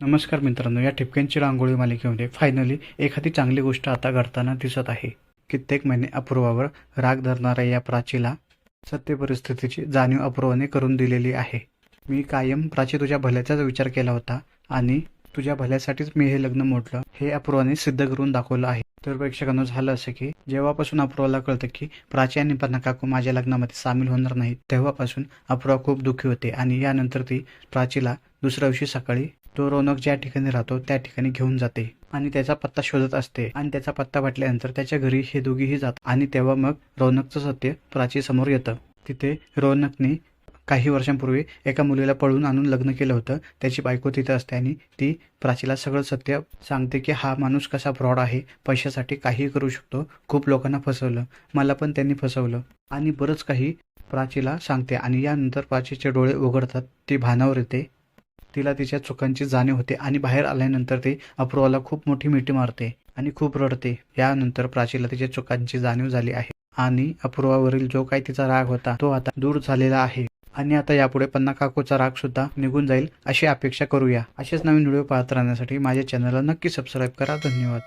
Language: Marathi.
नमस्कार मित्रांनो या ठिपक्यांची रांगोळी मालिकेमध्ये फायनली एखादी चांगली गोष्ट आता घडताना दिसत आहे. कित्येक महिने अपूर्वावर राग धरणाऱ्या या प्राचीला सत्य परिस्थितीची जाणीव अपूर्वाने करून दिलेली आहे. मी कायम प्राची तुझ्या भल्याचाच विचार केला होता आणि तुझ्या भल्यासाठीच मी हे लग्न मोडलं हे अपूर्वाने सिद्ध करून दाखवलं आहे. तर प्रेक्षकांना झालं असं की जेव्हापासून अपूर्वाला कळतं की प्राची आणि पन्ना काकू माझ्या लग्नामध्ये सामील होणार नाहीत तेव्हापासून अपूर्वा खूप दुःखी होते आणि यानंतर ती प्राचीला दुसऱ्या दिवशी सकाळी तो रौनक ज्या ठिकाणी राहतो त्या ठिकाणी घेऊन जाते आणि त्याचा पत्ता शोधत असते. आणि त्याचा पत्ता वाटल्यानंतर त्याच्या घरी हे दोघीही जात आणि तेव्हा मग रौनकचं सत्य प्राची समोर येतं. तिथे रौनकने काही वर्षांपूर्वी एका मुलीला पळून आणून लग्न केलं होतं. त्याची बायको तिथे असते आणि ती प्राचीला सगळं सत्य सांगते की हा माणूस कसा फ्रॉड आहे पैशासाठी काहीही करू शकतो. खूप लोकांना फसवलं. मला पण त्यांनी फसवलं. आणि बरंच काही प्राचीला सांगते आणि यानंतर प्राचीचे डोळे उघडतात. ती भानावर येते. तिला तिच्या चुकांची जाणीव होते आणि बाहेर आल्यानंतर ती अपूर्वाला खूप मोठी मिठी मारते आणि खूप रडते. यानंतर प्राचीला तिच्या चुकांची जाणीव झाली आहे आणि अपूर्वावरील जो काही तिचा राग होता तो आता दूर झालेला आहे. आणि आता यापुढे पन्ना काकूचा राग सुद्धा निघून जाईल अशी अपेक्षा करूया. असेच नवीन व्हिडिओ पाहत राहण्यासाठी माझ्या चॅनलला नक्की सबस्क्राईब करा. धन्यवाद.